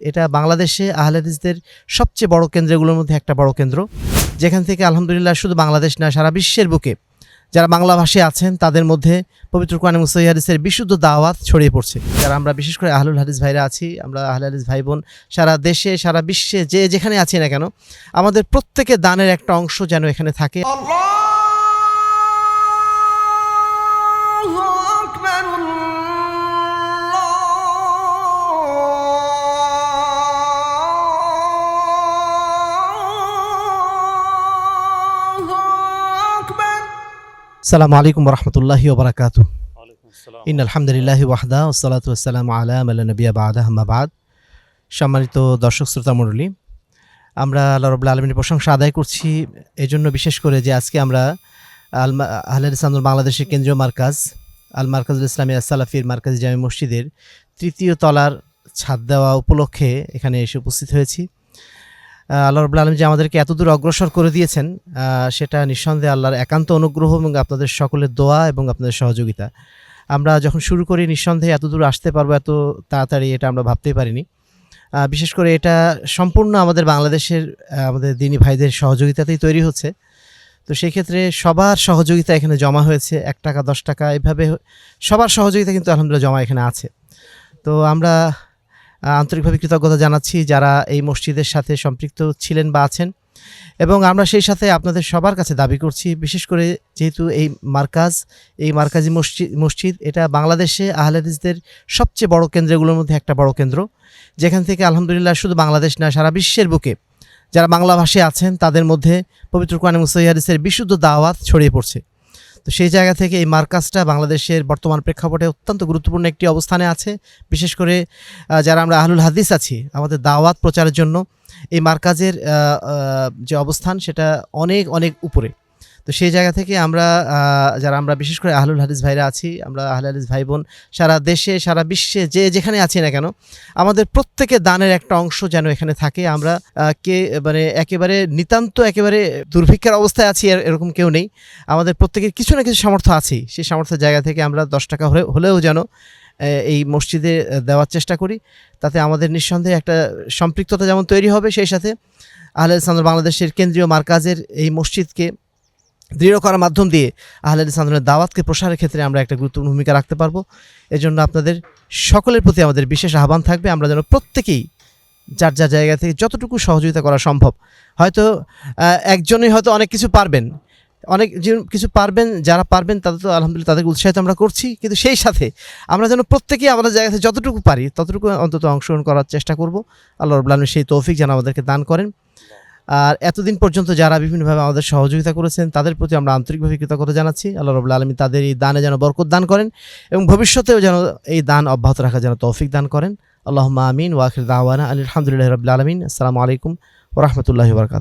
এটা বাংলাদেশে আহলেদিসদের সবচেয়ে বড় কেন্দ্রগুলোর মধ্যে একটা বড় কেন্দ্র। যেখান থেকে আলহামদুলিল্লাহ শুধু বাংলাদেশ না, সারা বিশ্বের বুকে যারা বাংলা ভাষী আছেন, তাদের মধ্যে পবিত্র কোরআন সহি হাদিসের বিশুদ্ধ দাওয়াত ছড়িয়ে পড়ছে। যারা আমরা বিশেষ করে আহলুল হাদিস ভাইরা আছি, আমরা আহলে হাদিস ভাই বোন সারা দেশে, সারা বিশ্বে যে যেখানে আছি না কেন, আমাদের প্রত্যেকের দানের একটা অংশ যেন এখানে থাকে। সালামু আলাইকুম রহমতুল্লাহি ওবরাকাত। ইন আলহামদুলিল্লাহ ওয়াহদা ওসালাতু আসসালাম আলা আল্লাহ নবিয়া বাদা। হাম্মাবাদ সম্মানিত দর্শক শ্রোতা মণ্ডলী আমরা আল্লাহ রবুল্লা আলমিনের প্রশংসা আদায় করছি এই জন্য বিশেষ করে যে আজকে আমরা আল আহলেদ ইসলামুল বাংলাদেশের কেন্দ্রীয় মার্কাজ আল মার্কাজুল ইসলামী সালাফির মার্কাজ জামি মসজিদের তৃতীয় তলার ছাদ দেওয়া উপলক্ষে এখানে এসে উপস্থিত হয়েছি। আল্লাহ রবুল্লা আলম যে আমাদেরকে এতদূর অগ্রসর করে দিয়েছেন সেটা নিঃসন্দেহে আল্লাহর একান্ত অনুগ্রহ এবং আপনাদের সকলের দোয়া এবং আপনাদের সহযোগিতা। আমরা যখন শুরু করি, নিঃসন্দেহে এত দূর আসতে পারব, এত তাড়াতাড়ি এটা আমরা ভাবতেই পারিনি। বিশেষ করে এটা সম্পূর্ণ আমাদের বাংলাদেশের আমাদের দিনী ভাইদের সহযোগিতাতেই তৈরি হচ্ছে। তো সেই ক্ষেত্রে সবার সহযোগিতা এখানে জমা হয়েছে, এক টাকা, দশ টাকা, এভাবে সবার সহযোগিতা কিন্তু আলহামদুলিল্লাহ জমা এখানে আছে। তো আমরা আন্তরিকভাবে কৃতজ্ঞতা জানাচ্ছি যারা এই মসজিদের সাথে সম্পৃক্ত ছিলেন বা আছেন। এবং আমরা সেই সাথে আপনাদের সবার কাছে দাবি করছি, বিশেষ করে যেহেতু এই মার্কাজ, এই মার্কাজি মসজিদ মসজিদ, এটা বাংলাদেশে আহলেদিসদের সবচেয়ে বড় কেন্দ্রগুলোর মধ্যে একটা বড় কেন্দ্র। যেখান থেকে আলহামদুলিল্লাহ শুধু বাংলাদেশ না, সারা বিশ্বের বুকে যারা বাংলা ভাষী আছেন, তাদের মধ্যে পবিত্র কোরআন সহি বিশুদ্ধ দাওয়াত ছড়িয়ে পড়ছে। তো সেই জায়গা থেকে এই মার্কাসটা বাংলাদেশের বর্তমান প্রেক্ষাপটে অত্যন্ত গুরুত্বপূর্ণ একটি অবস্থানে আছে। বিশেষ করে যারা আমরা আহলুল হাদিস আছি, আমাদের দাওয়াত প্রচারের জন্য এই মার্কাজের যে অবস্থান, সেটা অনেক অনেক উপরে। তো সেই জায়গা থেকে আমরা যারা আমরা বিশেষ করে আহলুল হাদিস ভাইরা আছি, আমরা আহলে হাদিস ভাই বোন সারা দেশে, সারা বিশ্বে যে যেখানে আছি না কেন, আমাদের প্রত্যেকের দানের একটা অংশ যেন এখানে থাকে। আমরা কে মানে একেবারে নিতান্ত একেবারে দুর্ভিক্ষের অবস্থায় আছি, এর- এরকম কেউ নেই। আমাদের প্রত্যেকের কিছু না কিছু সামর্থ্য আছেই। সেই সামর্থ্যের জায়গা থেকে আমরা দশ টাকা হলে, হলেও যেন এই মসজিদে দেওয়ার চেষ্টা করি। তাতে আমাদের নিঃসন্দেহে একটা সম্পৃক্ততা যেমন তৈরি হবে, সেই সাথে আহলে ইসলাম বাংলাদেশের কেন্দ্রীয় মার্কাজের এই মসজিদকে দৃঢ় করার মাধ্যম দিয়ে আহলে ইসলামের দাওয়াতকে প্রসারের ক্ষেত্রে আমরা একটা গুরুত্বপূর্ণ ভূমিকা রাখতে পারব। এজন্য আপনাদের সকলের প্রতি আমাদের বিশেষ আহ্বান থাকবে, আমরা যেন প্রত্যেকেই যার যার জায়গা থেকে যতটুকু সহযোগিতা করা সম্ভব। হয়তো একজনই হয়তো অনেক কিছু পারবেন। অনেক কিছু পারবেন, যারা পারবেন তাদের তো আলহামদুলিল্লাহ তাদেরকে উৎসাহিত আমরা করছি, কিন্তু সেই সাথে আমরা যেন প্রত্যেকেই আমাদের জায়গা থেকে যতটুকু পারি, ততটুকু অন্তত অংশগ্রহণ করার চেষ্টা করব। আল্লাহ রবুল্লা আলমী সেই তৌফিক যেন আমাদেরকে দান করেন। আর এতদিন পর্যন্ত যারা বিভিন্নভাবে আমাদের সহযোগিতা করেছেন, তাদের প্রতি আমরা আন্তরিকভাবে কৃতজ্ঞতা জানাচ্ছি। আল্লাহ রবুল্লা আলমী তাদের এই দানে যেন বরকত দান করেন এবং ভবিষ্যতেও যেন এই দান অব্যাহত রাখা যেন তৌফিক দান করেন। আল্লাহ আমিন। ওয়াখির দাওয়ানা আলহামদুলিল্লাহ রবিল আলমিন। আসসালামু আলাইকুম ওরহমতুল্লাহ বরকাত